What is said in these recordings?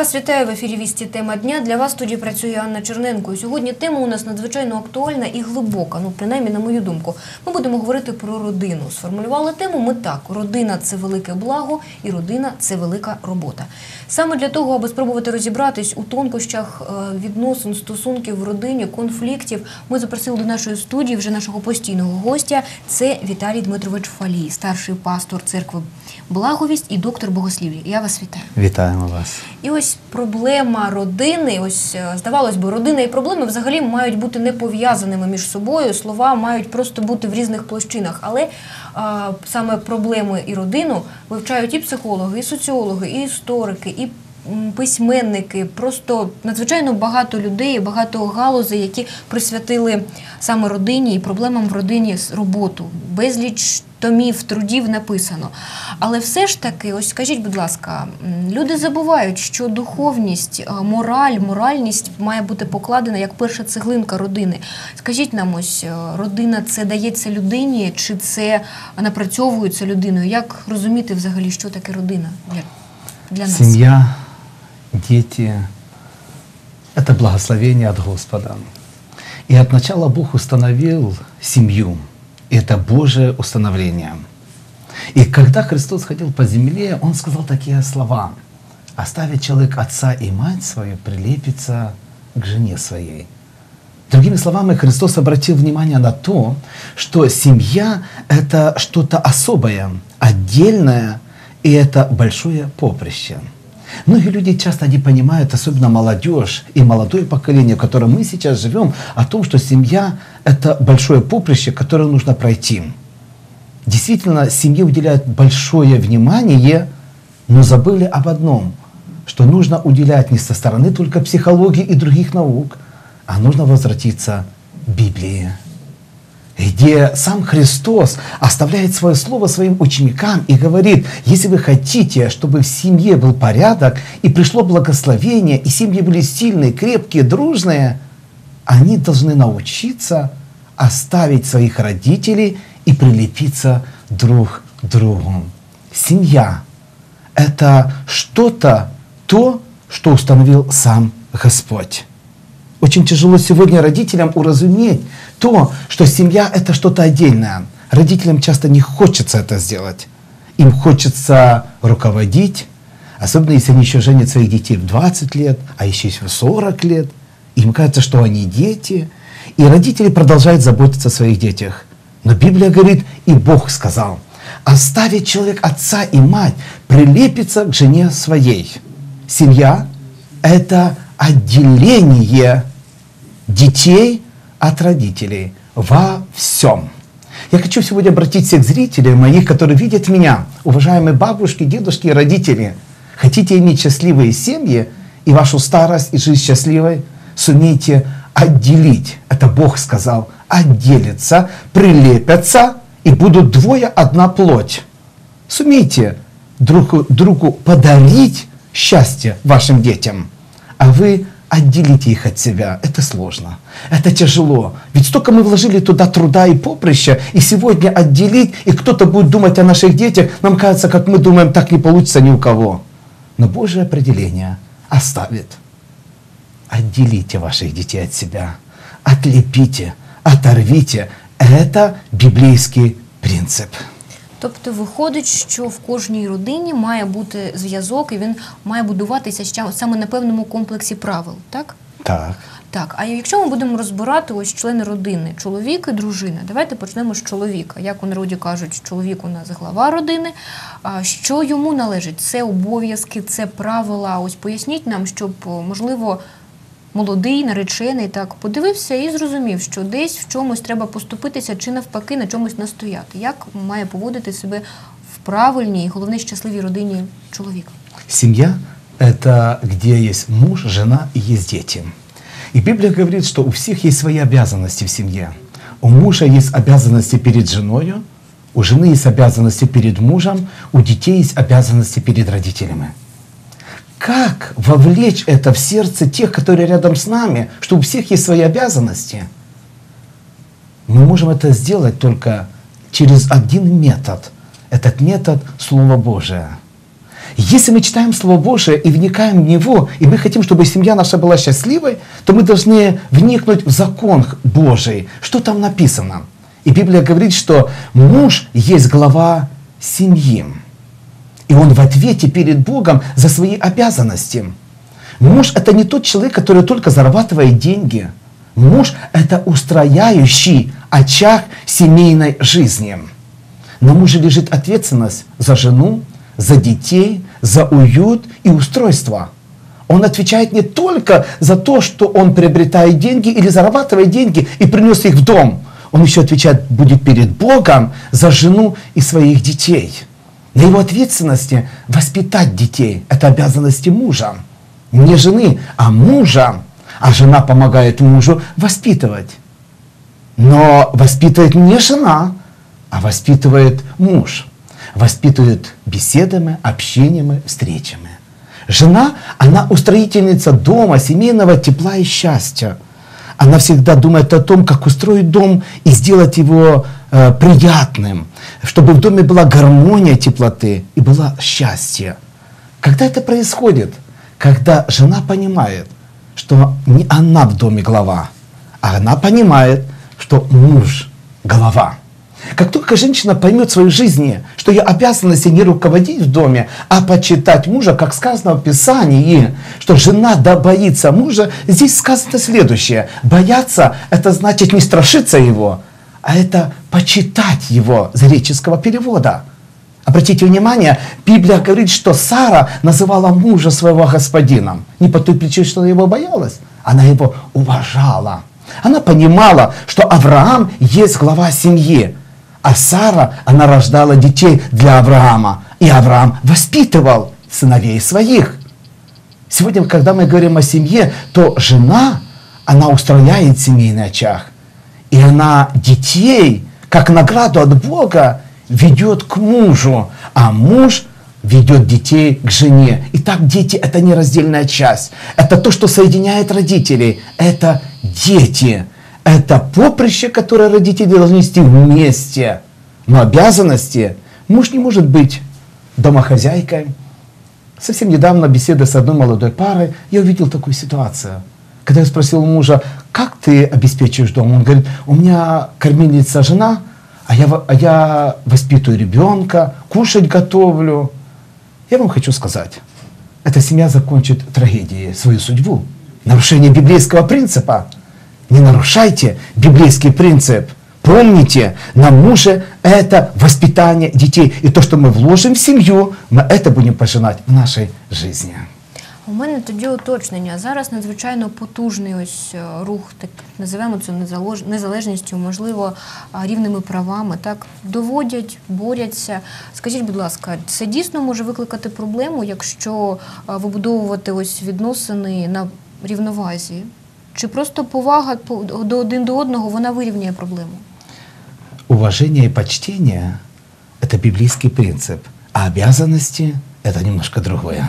вас вітаю в ефірі Вісті тема дня. Для вас студії працює Анна Черненко. І Сьогодні тема у нас надзвичайно актуальна і глибока. Ну, принаймні, на мою думку, ми будемо говорити про родину. Сформулювали тему ми так: родина це велике благо, і родина це велика робота. Саме для того, аби спробувати розібратись у тонкощах е, відносин, стосунків в родині, конфліктів, ми запросили до нашої студії вже нашого постійного гостя. Це Віталій Дмитрович Фалій, старший пастор церкви Благовість і доктор богослів'я. Я вас вітаю. Вітаємо вас. І ось проблема родини, ось е, здавалось би, родина і проблеми взагалі мають бути не пов'язаними між собою. Слова мають просто бути в різних площинах. Але а, саме проблеми і родину вивчають і психологи, і соціологи, і історики, і письменники. Просто надзвичайно багато людей, багато галузей, які присвятили саме родині і проблемам в родині роботу. Безліч томів, трудів написано. Але все ж таки, ось скажіть, будь ласка, люди забувають, що духовність, е, мораль, моральність має бути покладена як перша цеглинка родини. Скажіть нам, ось е, родина це дається людині, чи це напрацьовується людиною? Як розуміти взагалі, що таке родина для, нас? Семья, дети – это благословение от Господа. И от начала Бог установил семью. И это Божие установление. И когда Христос ходил по земле, Он сказал такие слова. «Оставит человек отца и мать свою, прилепится к жене своей». Другими словами, Христос обратил внимание на то, что семья – это что-то особое, отдельное, и это большое поприще. Многие люди часто не понимают, особенно молодежь и молодое поколение, в котором мы сейчас живем, о том, что семья – это большое поприще, которое нужно пройти. Действительно, семье уделяют большое внимание, но забыли об одном, что нужно уделять не со стороны только психологии и других наук, а нужно возвратиться к Библии, где сам Христос оставляет свое слово своим ученикам и говорит, если вы хотите, чтобы в семье был порядок и пришло благословение, и семьи были сильные, крепкие, дружные, они должны научиться оставить своих родителей и прилепиться друг к другу. Семья – это что-то, то, что установил сам Господь. Очень тяжело сегодня родителям уразуметь то, что семья – это что-то отдельное. Родителям часто не хочется это сделать. Им хочется руководить, особенно если они еще женят своих детей в 20 лет, а еще в 40 лет. Им кажется, что они дети. И родители продолжают заботиться о своих детях. Но Библия говорит, и Бог сказал, оставит человек отца и мать, прилепится к жене своей. Семья – это отделение детей от родителей во всем. Я хочу сегодня обратить всех зрителей моих, которые видят меня, уважаемые бабушки, дедушки и родители. Хотите иметь счастливые семьи и вашу старость и жизнь счастливой, сумейте отделить. Это Бог сказал. Отделиться, прилепятся и будут двое одна плоть. Сумейте друг другу подарить счастье вашим детям, а вы отделите их от себя. Это сложно, это тяжело. Ведь столько мы вложили туда труда и поприща, и сегодня отделить, и кто-то будет думать о наших детях, нам кажется, как мы думаем, так не получится ни у кого. Но Божье определение оставит. Отделите ваших детей от себя, отлепите, оторвите. Это библейский принцип. Тобто виходить, що в кожній родині має бути зв'язок, і він має будуватися саме на певному комплексі правил, так? Так. Так, а якщо ми будемо розбирати ось члени родини, чоловік і дружина, давайте почнемо з чоловіка. Як у народі кажуть, чоловік у нас глава родини. Що йому належить? Це обов'язки, це правила. Ось поясніть нам, щоб можливо молодий, наречений так подивився і зрозумів, що десь в чомусь треба поступитися чи навпаки на чомусь настояти. Як має поводити себе в правильній, головне щасливій родині чоловік? Семья – это где есть муж, жена и есть дети. И Библия говорит, что у всех есть свои обязанности в семье. У мужа есть обязанности перед женой, у жены есть обязанности перед мужем, у детей есть обязанности перед родителями. Как вовлечь это в сердце тех, которые рядом с нами, что у всех есть свои обязанности? Мы можем это сделать только через один метод. Этот метод – Слово Божие. Если мы читаем Слово Божие и вникаем в него, и мы хотим, чтобы семья наша была счастливой, то мы должны вникнуть в закон Божий, что там написано. И Библия говорит, что муж есть глава семьи. И он в ответе перед Богом за свои обязанности. Муж – это не тот человек, который только зарабатывает деньги. Муж – это устрояющий очаг семейной жизни. На муже лежит ответственность за жену, за детей, за уют и устройство. Он отвечает не только за то, что он приобретает деньги или зарабатывает деньги и принес их в дом. Он еще отвечает будет перед Богом за жену и своих детей. На его ответственности воспитать детей. Это обязанности мужа. Не жены, а мужа. А жена помогает мужу воспитывать. Но воспитывает не жена, а воспитывает муж. Воспитывает беседами, общениями, встречами. Жена, она устроительница дома, семейного тепла и счастья. Она всегда думает о том, как устроить дом и сделать его э, приятным, чтобы в доме была гармония теплоты и было счастье. Когда это происходит? Когда жена понимает, что не она в доме глава, а она понимает, что муж голова. Как только женщина поймет в своей жизни, что ее обязанности не руководить в доме, а почитать мужа, как сказано в Писании, что жена да боится мужа, здесь сказано следующее. Бояться – это значит не страшиться его, а это почитать его с греческого перевода. Обратите внимание, Библия говорит, что Сара называла мужа своего господином. Не по той причине, что она его боялась, она его уважала. Она понимала, что Авраам есть глава семьи. А Сара, она рождала детей для Авраама. И Авраам воспитывал сыновей своих. Сегодня, когда мы говорим о семье, то жена, она устрояет семейный очаг. И она детей, как награду от Бога, ведет к мужу. А муж ведет детей к жене. И так дети – это нераздельная часть. Это то, что соединяет родителей. Это дети. Это поприще, которое родители должны нести вместе. Но обязанности муж не может быть домохозяйкой. Совсем недавно беседа с одной молодой парой, я увидел такую ситуацию. Когда я спросил мужа, как ты обеспечиваешь дом, он говорит, у меня кормильница жена, а я, а я воспитываю ребенка, кушать готовлю. Я вам хочу сказать, эта семья закончит трагедией свою судьбу. Нарушение библейского принципа – не нарушайте библейский принцип. Помните, на муже это воспитание детей. И то, что мы вложим в семью, мы это будем пожинать в нашей жизни. У мене тоді уточнення. Зараз надзвичайно потужний ось е, рух, так називаємо це незалож- незалежністю, можливо, а, рівними правами. Так доводять, борються. Скажіть, будь ласка, це дійсно може викликати проблему, якщо а, вибудовувати ось відносини на рівновазі? Чи просто повага по- до один до одного вона вирівнює проблему? Уважение и почтение – это библейский принцип, а обязанности – это немножко другое.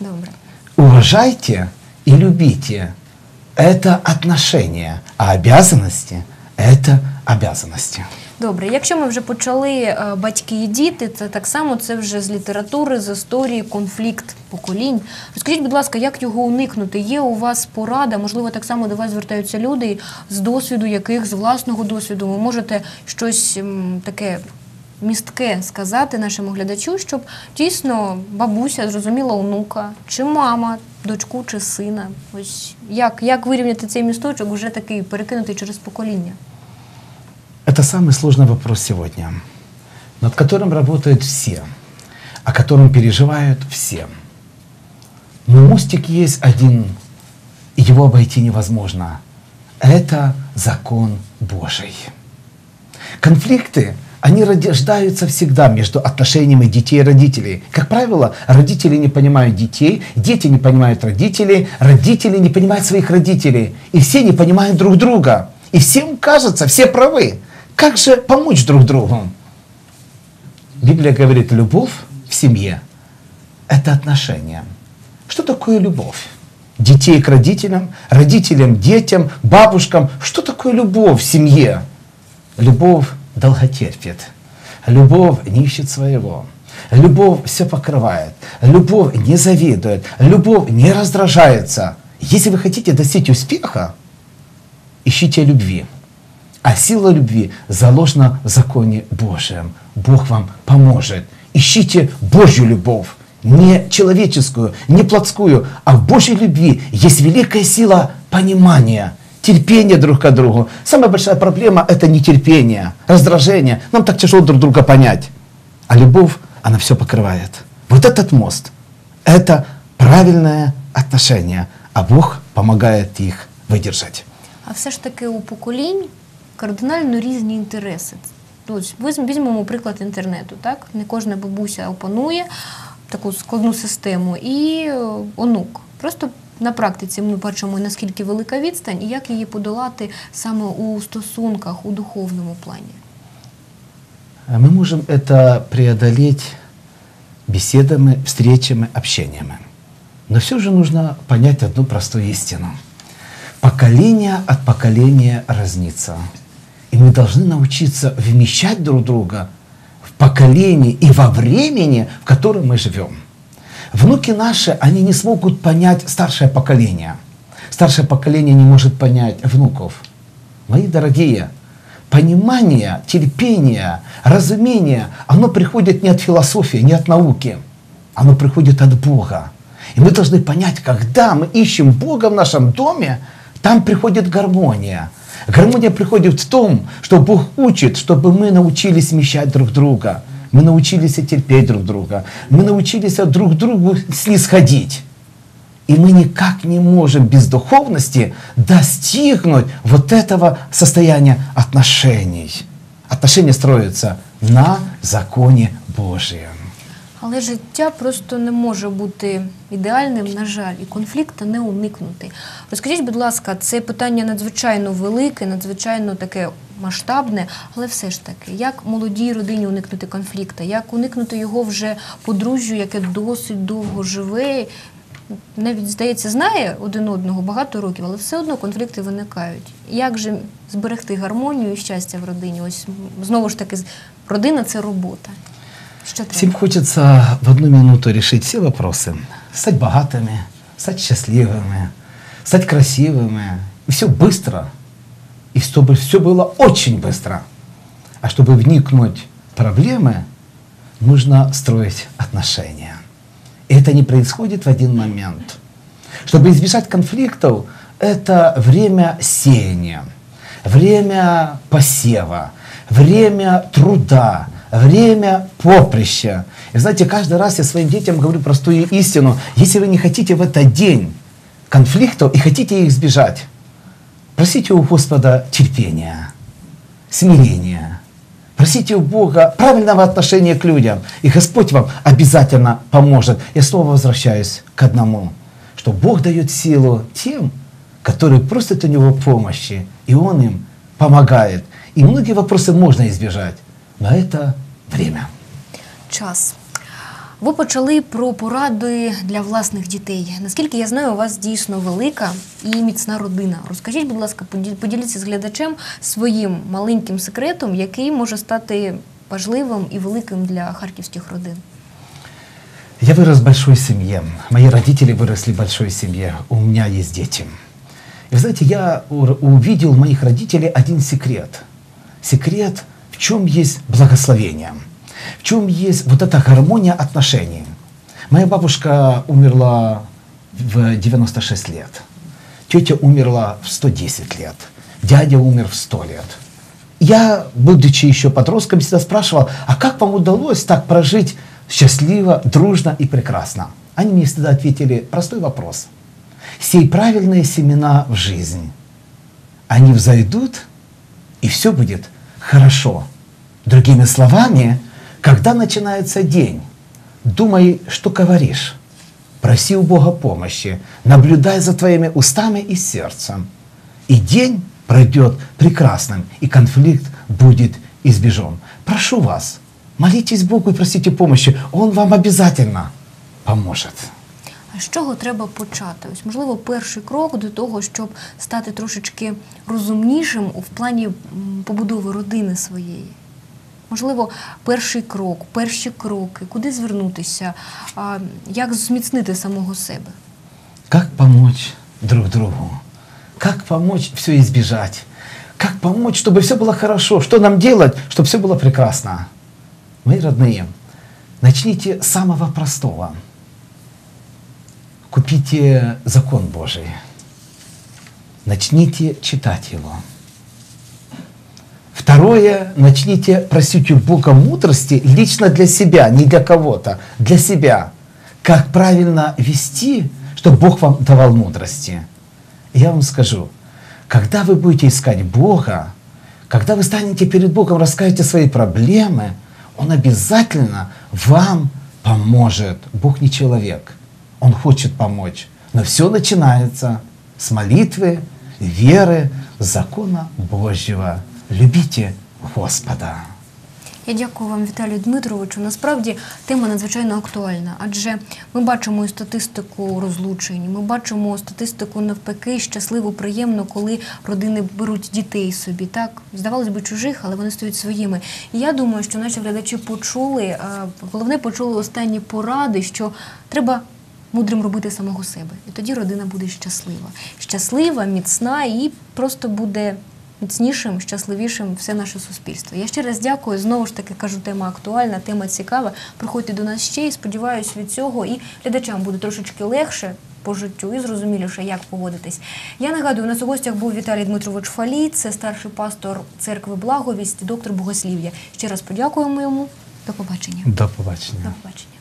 Добре. Уважайте и любите – это отношения, а обязанности – это обязанности. Добре, якщо ми вже почали е, батьки і діти, це так само це вже з літератури, з історії, конфлікт поколінь. Розкажіть, будь ласка, як його уникнути? Є у вас порада? Можливо, так само до вас звертаються люди з досвіду, яких з власного досвіду ви можете щось таке містке сказати нашому глядачу, щоб дійсно бабуся зрозуміла онука, чи мама, дочку, чи сина. Ось як, як вирівняти цей місточок, вже такий перекинутий через покоління? Это самый сложный вопрос сегодня, над которым работают все, о котором переживают все. Но мостик есть один, и его обойти невозможно. Это закон Божий. Конфликты, они рождаются всегда между отношениями детей и родителей. Как правило, родители не понимают детей, дети не понимают родителей, родители не понимают своих родителей. И все не понимают друг друга. И всем кажется, все правы. Как же помочь друг другу? Библия говорит, любовь в семье – это отношения. Что такое любовь? Детей к родителям, родителям, детям, бабушкам. Что такое любовь в семье? Любовь долготерпит. Любовь не ищет своего. Любовь все покрывает. Любовь не завидует. Любовь не раздражается. Если вы хотите достичь успеха, ищите любви. А сила любви заложена в законе Божьем. Бог вам поможет. Ищите Божью любовь. Не человеческую, не плотскую, а в Божьей любви есть великая сила понимания, терпения друг к другу. Самая большая проблема – это нетерпение, раздражение. Нам так тяжело друг друга понять. А любовь, она все покрывает. Вот этот мост – это правильное отношение, а Бог помогает их выдержать. А все ж таки у поколінь кардинально різні інтереси. Візьм- візьмемо приклад інтернету. Так? Не кожна бабуся опанує таку складну систему і е, онук. Просто на практиці ми бачимо, наскільки велика відстань і як її подолати саме у стосунках, у духовному плані. А Мы можем это преодолеть беседами, встречами, общениями. Но все же нужно понять одну простую истину. Поколение от поколения разнится. И мы должны научиться вмещать друг друга в поколении и во времени, в котором мы живем. Внуки наши, они не смогут понять старшее поколение. Старшее поколение не может понять внуков. Мои дорогие, понимание, терпение, разумение, оно приходит не от философии, не от науки. Оно приходит от Бога. И мы должны понять, когда мы ищем Бога в нашем доме, там приходит гармония. Гармония приходит в том, что Бог учит, чтобы мы научились смещать друг друга. Мы научились терпеть друг друга. Мы научились друг другу снисходить. И мы никак не можем без духовности достигнуть вот этого состояния отношений. Отношения строятся на законе Божьем. Але життя просто не може бути ідеальним, на жаль, і конфлікту не уникнути. Розкажіть, будь ласка, це питання надзвичайно велике, надзвичайно таке масштабне, але все ж таки, як молодій родині уникнути конфлікту, як уникнути його вже подружжю, яке досить довго живе, навіть здається, знає один одного багато років, але все одно конфлікти виникають. Як же зберегти гармонію і щастя в родині? Ось знову ж таки, родина це робота. Що треба? Всем хочется в одну минуту решить все вопросы. Стать богатыми, стать счастливыми, стать красивыми. И все быстро. И чтобы все было очень быстро. А чтобы вникнуть в проблемы, нужно строить отношения. И это не происходит в один момент. Чтобы избежать конфликтов, это время сеяния, время посева, время труда, время поприща. И знаете, каждый раз я своим детям говорю простую истину. Если вы не хотите в этот день конфликтов и хотите их избежать, просите у Господа терпения, смирения. Просите у Бога правильного отношения к людям. И Господь вам обязательно поможет. Я снова возвращаюсь к одному. Что Бог дает силу тем, которые просят у Него помощи. И Он им помогает. И многие вопросы можно избежать. Но это время. Час. Ви почали про поради для власних дітей. Наскільки я знаю, у вас дійсно велика і міцна родина. Розкажіть, будь ласка, поді- поділіться з глядачем своїм маленьким секретом, який може стати важливим і великим для харківських родин. Я вырос в большой семье. Мои родители выросли в большой семье. У меня есть дети. И вы знаете, я у- увидел в моих родителей один секрет. Секрет, в чем есть благословение, в чем есть вот эта гармония отношений. Моя бабушка умерла в 96 лет. Тетя умерла в 110 лет. Дядя умер в 100 лет. Я, будучи еще подростком, всегда спрашивал, а как вам удалось так прожить счастливо, дружно и прекрасно? Они мне всегда ответили простой вопрос. Сей правильные семена в жизнь. Они взойдут, и все будет хорошо. Другими словами, когда начинается день, думай, что говоришь. Проси у Бога помощи, наблюдай за твоими устами и сердцем. И день пройдет прекрасным, и конфликт будет избежен. Прошу вас, молитесь Богу и просите помощи. Он вам обязательно поможет. А з чого треба почати? Ось, можливо, перший крок до того, щоб стати трошечки розумнішим в плані м, побудови родини своєї. Можливо, перший крок, перші кроки, куди звернутися, а, як зміцнити самого себе. Как помочь друг другу? Как помочь все избежать? Как помочь, чтобы все было хорошо? Что нам делать, чтобы все было прекрасно? Мои родные, начните с самого простого. Купите закон Божий. Начните читать его. Второе, начните просить у Бога мудрости лично для себя, не для кого-то, для себя. Как правильно вести, чтобы Бог вам давал мудрости. Я вам скажу, когда вы будете искать Бога, когда вы станете перед Богом, расскажете свои проблемы, Он обязательно вам поможет. Бог не человек, Он хочет помочь. Но все начинается с молитвы, веры, закона Божьего. Любите Господа. Я дякую вам, Віталію Дмитровичу. Насправді тема надзвичайно актуальна, адже ми бачимо і статистику розлучень, ми бачимо статистику навпаки щасливо, приємно, коли родини беруть дітей собі. Так здавалось би чужих, але вони стають своїми. І я думаю, що наші глядачі почули, е, головне почули останні поради, що треба. Мудрим робити самого себе, і тоді родина буде щаслива, щаслива, міцна і просто буде міцнішим, щасливішим все наше суспільство. Я ще раз дякую. Знову ж таки кажу, тема актуальна, тема цікава. Приходьте до нас ще і сподіваюся, від цього і глядачам буде трошечки легше по життю і зрозуміліше, як поводитись. Я нагадую, у нас у гостях був Віталій Дмитрович Фалій, це старший пастор церкви Благовість, доктор богослів'я. Ще раз подякуємо йому. До побачення. До побачення. До побачення.